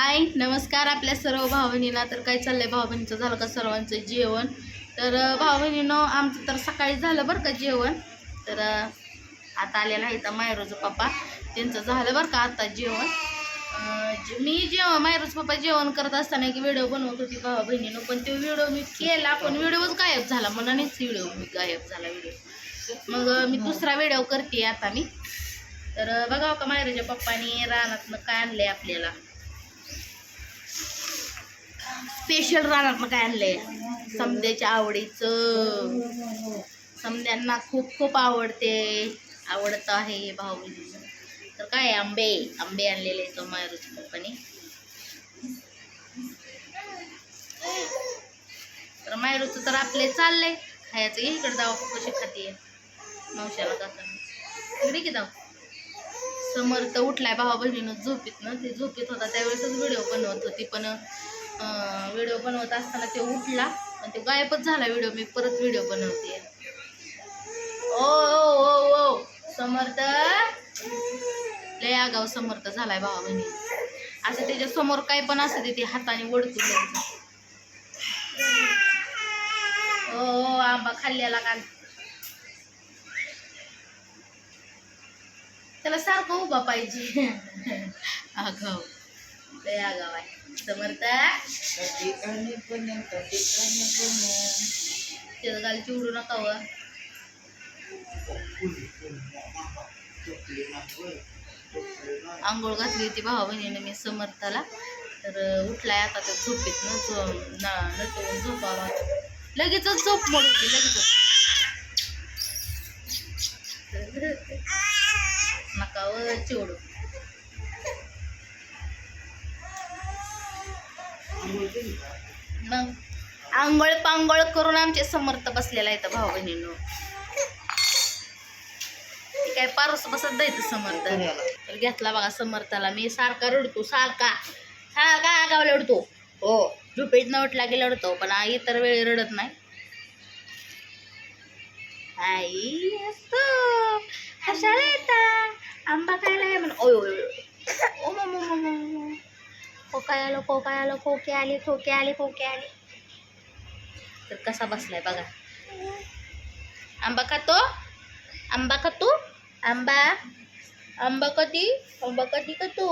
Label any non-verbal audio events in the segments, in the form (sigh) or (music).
हाय नमस्कार आपल्या सर्व भाऊ तर काय चाललंय? भाऊ झालं का सर्वांचं जेवण? तर अं, भाऊ बहिणीनं आमचं तर सकाळी झालं बरं का जेवण. तर आता आलेला आहे तर मायरोज पप्पा. त्यांचं झालं बरं का आता जेवण. जे- मी जेव्हा मायरोज पप्पा जेवण करत असताना एक व्हिडिओ बनवत होती भाऊ बहिणीनं. पण तो व्हिडिओ मी केला पण व्हिडिओच गायब झाला. मनानेच व्हिडिओ मी गायब झाला व्हिडिओ. मग मी दुसरा व्हिडिओ करते आता मी. तर बघाव का मायरोजच्या पप्पानी रानातनं काय आणलंय आपल्याला? स्पेशल रानात काय आणलंय? समद्याच्या आवडीचं. समद्यांना खूप खूप आवडते. आवडत आहे हे भाऊ. तर काय आंबे? आंबे आणलेले तो मायरूच्या पप्पाने. तर मायरूचं तर आपले चाललंय. खायचं इकडे जाऊ कशी खाते मावशाला जाताना. इकडे की जाऊ. समर्थ उठलाय भावा बहिणीनं झोपीत ना ते झोपीत होता त्यावेळेसच व्हिडिओ बनवत होती पण व्हिडिओ बनवत असताना ते उठला. आणि ते गायबच झाला व्हिडिओ. मी परत व्हिडिओ बनवते. ओ ओ ओ ओ. समर्थ. लय आगाव समर्थ झालाय भावा बहिणी. असं त्याच्यासमोर काय पण असं ते हाताने वडतून ओ आंबा खाल्ल्याला का? त्याला सारखं उभा पाहिजे. (laughs) आगाव. लय आगाव आहे. समर्थ. त्याचं काल चिवडू नका व. आंघोळ घातली होती भावा बहिणीने मी समर्थाला. तर उठलाय आता त्या झोपेत ना ना नटवून झोपावा. लगेचच झोप मोड होती लगेचच. नका व चिवडू. मग आंघोळ पांघोळ करून आमचे समर्थ बसलेला आहे भाऊ बहिणींनो. काय पारस बसत द्यायचं समर्थ. तर घेतला बघा समर्थाला. मी सारखा रडतो सारखा. सारखा आगाव रडतो. हो. झोपेत न उठला की रडतो पण आ- इतर वेळी रडत नाही. आई असतो. हसायला येता. आंबा खायला म्हण. ओ मम. खोकाय आलो खोकाय आलो खोके आले खोके आले खोके आले. तर कसा बसलाय बघा. आंबा खातो आंबा खातो आंबा. आंबा कधी? आंबा कधी खातो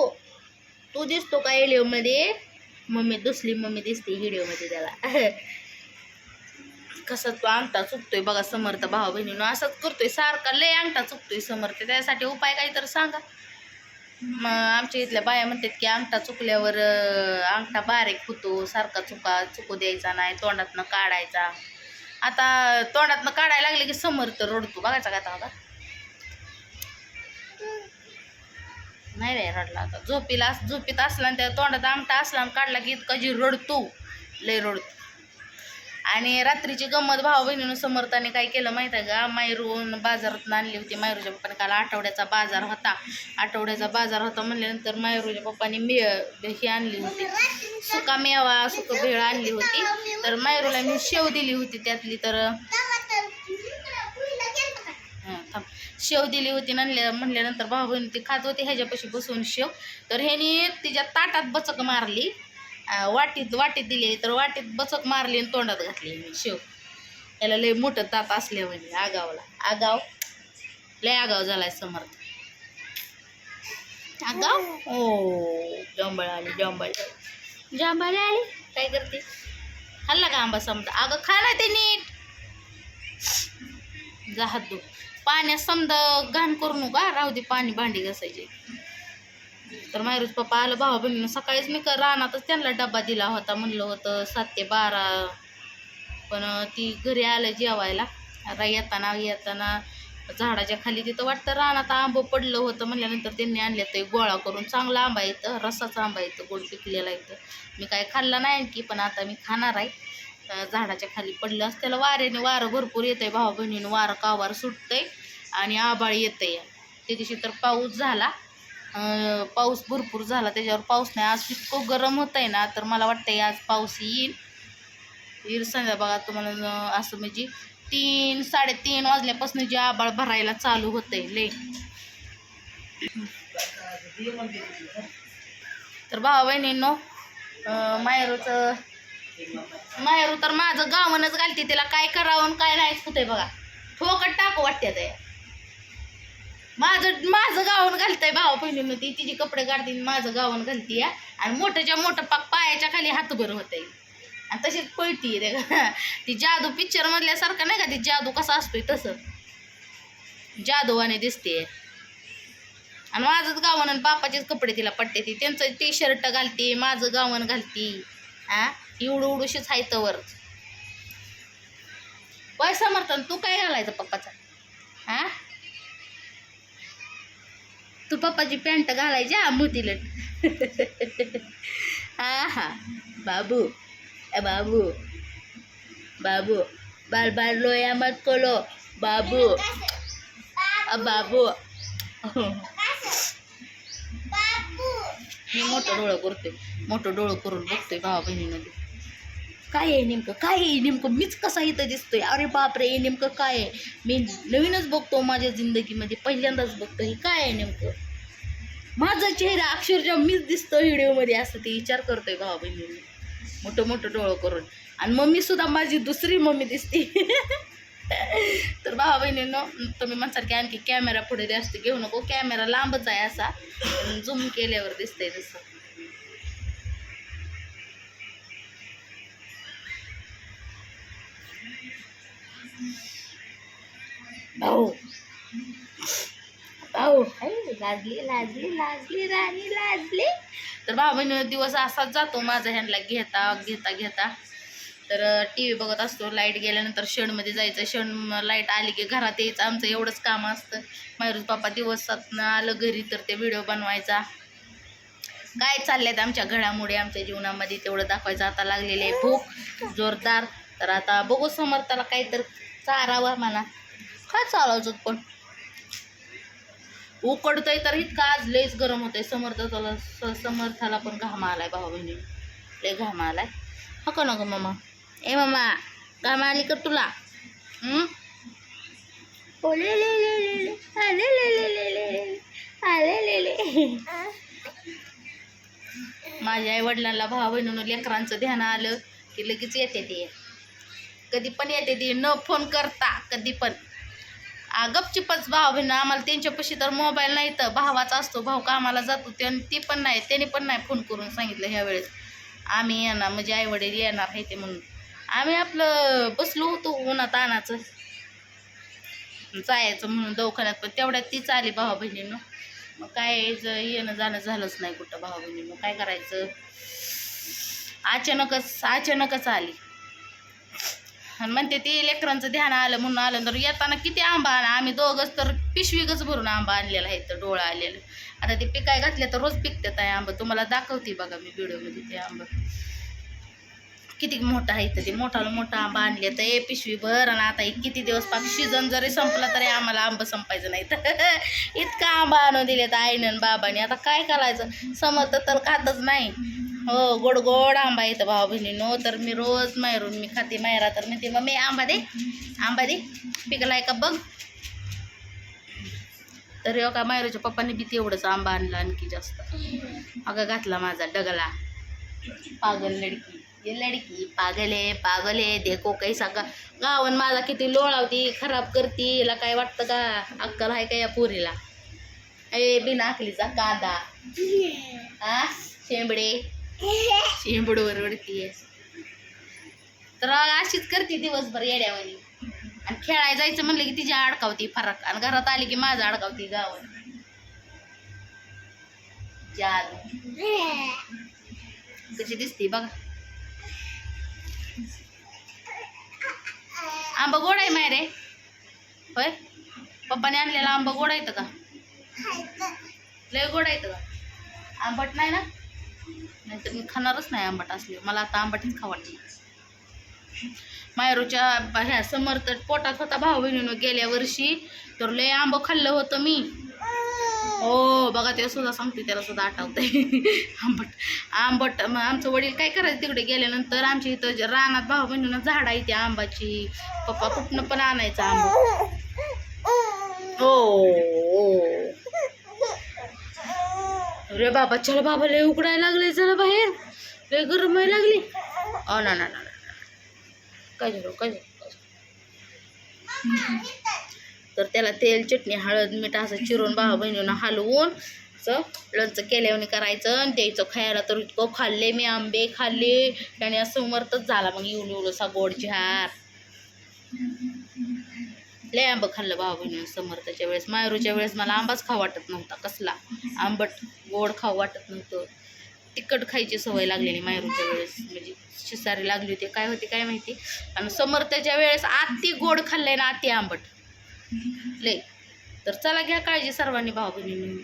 तू? दिसतो का व्हिडिओमध्ये? मम्मी दुसरी मम्मी दिसते व्हिडिओमध्ये त्याला. (laughs) कसा तो अंगठा चुकतोय बघा समर्थ भाऊ बहिणीनं. असंच करतोय सारखा लय अंगठा चुकतोय समर्थ. त्यासाठी उपाय काही तर सांगा. मग आमच्या इथल्या बाया म्हणतात की अंगठा चुकल्यावर अंगठा बारीक होतो सारखा चुका चुकू द्यायचा नाही तोंडातनं काढायचा. आता तोंडातनं काढायला लागले की समर्थ रडतो. बघायचा का आता नाही रे रडला आता. झोपीला झोपीत असला आणि त्या तोंडात आमटा असला आणि काढला की इतका जी रडतो. लय रडतो. आणि रात्रीची गंमत भाऊ बहिणीनं समर्थाने काय केलं माहीत आहे का? मायरून बाजारातून आणली होती. मायरूच्या पप्पाने काल आठवड्याचा बाजार होता. आठवड्याचा बाजार होता म्हणल्यानंतर मायरूच्या पप्पाने मे ही आणली होती. सुका मेवा सुक भेळ आणली होती. तर मायरूला मी शेव दिली होती त्यातली तर शेव दिली होती म्हणल्या म्हणल्यानंतर भाऊ बहिणी ती खात होती. ह्याच्यापाशी बसून शेव. तर ह्यानी तिच्या ताटात बचक मारली. वाटीत वाटीत दिली तर वाटीत बचक मारली आणि तोंडात घातली मी शेव. याला लय मोठं ताट असल्या म्हणजे आगावला. आगाव? लय आगाव झालाय समर्थ. आगाव? ओ जांभळ आली जांभळ. जांभळ आली? काय करते? खाल्ला का आंबा समजा अगं खा ना ते नीट. जा हात पाण्यात समजा घाण करू नका राहू दे पाणी भांडी घासायचे. तर मायरूज पप्पा आलं भावा बहिणीनं सकाळीच मी क- रानातच त्यांना डबा दिला होता म्हणलं होतं सात ते बारा. पण ती घरी आलं जेवायला. आता येताना येताना झाडाच्या खाली तिथं वाटतं रानात आंबं पडलं होतं म्हणल्यानंतर त्यांनी आणलं ते गोळा करून. चांगला आंबा येतं रसाचा आंबा येतं गोड पिकलेला येतं मी काय खाल्ला नाही आणखी पण आता मी खाणार आहे. झाडाच्या खाली पडलं असं त्याला वाऱ्याने वारं भरपूर येतंय भावा बहिणीनं वारं कावार सुटतंय आणि आबाळ येतंय. त्या दिवशी तर पाऊस झाला. पाऊस भरपूर झाला त्याच्यावर पाऊस नाही. आज इतकं गरम होत आहे ना तर मला वाटतंय आज पाऊस येईल. येईल संध्या बघा तुम्हाला असं म्हणजे तीन साडेतीन वाजल्यापासून जे आबाळ भरायला चालू होतंय ले तर भावा बहिणींनो मायरूचं मायरू तर माझं गावनच घालते तिला काय करावं आणि काय नाहीच होतंय बघा. ठोकट टाकू वाटते ते माझं माझं गावन घालतंय भावा बहिणीनं ती तिचे कपडे काढते आणि माझं गावन घालते आणि मोठ्याच्या मोठं पाक पायाच्या खाली हातभर होतंय आणि तशीच पळती रे. (laughs) ती जादू पिक्चर मधल्यासारखं नाही का ती जादू कसा असतोय तसं. जादूवाने दिसते. आणि माझंच गावन आणि बापाचेच कपडे तिला पडते. ती त्यांचं टी शर्ट घालते माझं गावन घालती. हा एवढं उडूशीच आहे तवर. वय समर्थन तू काय घालायचं पप्पाचा? हा तू पप्पाची पॅन्ट घालायची हा मोतीलट हा हा. बाबू ए बाबू. बाबू बाल बाल लोया मत कोलो बाबू. अ बाबू. मी मोठं डोळं करतोय मोठं डोळं करून बघतोय भावा बहिणीमध्ये काय आहे नेमकं? काय आहे नेमकं? मीच कसा इथं दिसतोय? अरे बापरे हे नेमकं काय आहे? मी नवीनच बघतो माझ्या जिंदगीमध्ये पहिल्यांदाच बघतो. हे काय आहे नेमकं? माझा चेहरा अक्षरशः मीच दिसतो व्हिडिओमध्ये असं ते विचार करतोय भावा बहिणीने मोठं मोठं डोळं करून. आणि मम्मी सुद्धा माझी दुसरी मम्मी दिसते. (laughs) तर भावा बहिणींनो तुम्ही म्हणसारखे आणखी कॅमेरा पुढे जास्त घेऊ नको. कॅमेरा लांबच आहे असा. झूम केल्यावर दिसतंय तसं. भाऊ. भाऊ लाजली लाजली लाजली राणी लाजली. तर भाऊ दिवस असाच जातो माझा ह्यांना घेता घेता घेता. तर टी व्ही बघत असतो लाइट गेल्यानंतर शेणमध्ये जायचं. शेण लाइट आली की घरात यायचं. आमचं एवढंच काम असतं. मायरूज बाप्पा दिवसात आलं घरी तर ते व्हिडिओ बनवायचा. काय चाललेत आमच्या घडामुळे आमच्या जीवनामध्ये? तेवढं दाखवायचं. आता लागलेले आहे भूक जोरदार. तर आता बघू समर्थाला काहीतरी चारावा म्हणा. काय चालायचं पण उकडतंय तर इतका आज लयच गरम होतंय समर्थाला स- समर्थाला पण घाम आलाय भाऊ बहिणी लय घाम आलाय हा का नको मामा ए मामा घाम आली का तुला? ओ ले ले ले ले ले. आ ले ले ले ले ले ले. आ ले ले ले. माझ्या आई वडिलांना भावा बहिणीनं लेकरांचं ध्यान आलं की लगेच येते ते कधी पण येते ते न फोन करता कधी पण गपचिपच भाव बहिण आम्हाला त्यांच्यापाशी तर मोबाईल नाही तर भावाचा असतो. भाऊ कामाला जातो. ते ती पण नाही त्याने पण नाही फोन करून सांगितलं ह्या वेळेस आम्ही येणार म्हणजे आई वडील येणार आहे ते म्हणून. आम्ही आपलं बसलो होतो उन्हात आणाचं जायचं म्हणून दवाखान्यात पण तेवढ्यात तीच आली भावा बहिणीनं. मग काय येणं जाणं झालंच नाही कुठं भावा बहिणीनं. काय करायचं? अचानकच अचानकच आली. आणि म्हणते ते लेकरांचं ध्यान आलं म्हणून आलं. तर येताना किती आंबा आणा. आम्ही दोघंच तर पिशवीगच भरून आंबा आणलेला आहे. तर डोळा आलेलं. आता ते पिकाय घातले तर रोज पिकतात आहे आंबा. तुम्हाला दाखवते बघा मी व्हिडिओमध्ये ते आंबा. किती मोठा आहे तर ते. मोठाला मोठा आंबा आणले तर ए पिशवी भर आणि आता एक किती दिवस पाक सीझन जरी संपला तरी आम्हाला आंबा संपायचं नाही. (laughs) तर इतका आंबा आणून दिले तर आईनं आणि बाबाने. आता काय करायचं? समजतं तर खातच नाही. हो गोड गोड आंबा येतं भाऊ बहिणीनो. तर मी रोज माहेरून मी खाते मायरा तर म्हणते मम्मी आंबा दे. आंबा दे. पिकलाय का बघ. तर हो का मायरूच्या पप्पाने बी तेवढंच आंबा आणला आणखी जास्त. अगं घातला माझा डगला. पागल लडकी. ये लडकी पागल आहे पागल. आहे देखो काही गा गावन माझा किती लोळावती खराब करती. हिला काय वाटतं का? अक्कल आहे का या पोरीला? ए बिना अकलीचा कांदा. आ? शेंबडे. शेंबड वरवडतीये. तर अशीच करते दिवसभर येड्यावानी. आणि खेळायला जायचं म्हणलं की तिची अडकावती फरक. आणि घरात आली की माझं अडकावती गावात. जादू. कशी दिसते बघा. आंबा गोड आहे माय रे होय? पप्पाने आणलेला आंबा गोड आहे का? लय गोड आहे का? आंबट नाही ना? नाहीतर मी खाणारच नाही आंबट असले. मला आता आंबटच खा वाटलं मायरूच्या ह्या समर्थ पोटात होता भाऊ बहिणीनं गेल्या वर्षी. तर लय आंब खाल्लं होतं मी. हो बघा ते सुद्धा सांगते त्याला सुद्धा आठवतंय. (laughs) आंबट आंबट मग आमचं वडील काय करायचं तिकडे गेल्यानंतर आमच्या इथं जे रानात भाऊ बहिणीनं झाड आहे त्या आंबाची. पप्पा कुठनं पण आणायचं आंबा. हो. अरे बाबा चला बाबा लय उकडायला लागले चला बाहेर. लय गरम व्हायला लागली. अ ना ना ना ना. काय झालं काय झालं तर त्याला तेल चटणी हळद मीठ असं चिरून भावा बहिणीनं हलवून लंच लोणचं केल्याने करायचं आणि द्यायचं. खायला तर इतकं खाल्ले मी आंबे खाल्ले. त्याने असं उमरतच झाला मग येऊन येऊन असा गोड झार. लय आंबं खाल्लं भावा बहिणी समर्थच्या वेळेस. मायरूच्या वेळेस मला आंबाच खा वाटत नव्हता कसला? आंबट. गोड खाऊ वाटत नव्हतं. तिखट खायची सवय लागलेली मायरूच्या वेळेस. म्हणजे शिसारी लागली होती. काय होती काय माहिती? आणि समर्थच्या वेळेस आती गोड खाल्लंय ना आती आंबट. लय. तर चला घ्या काळजी सर्वांनी भाऊ बहिणी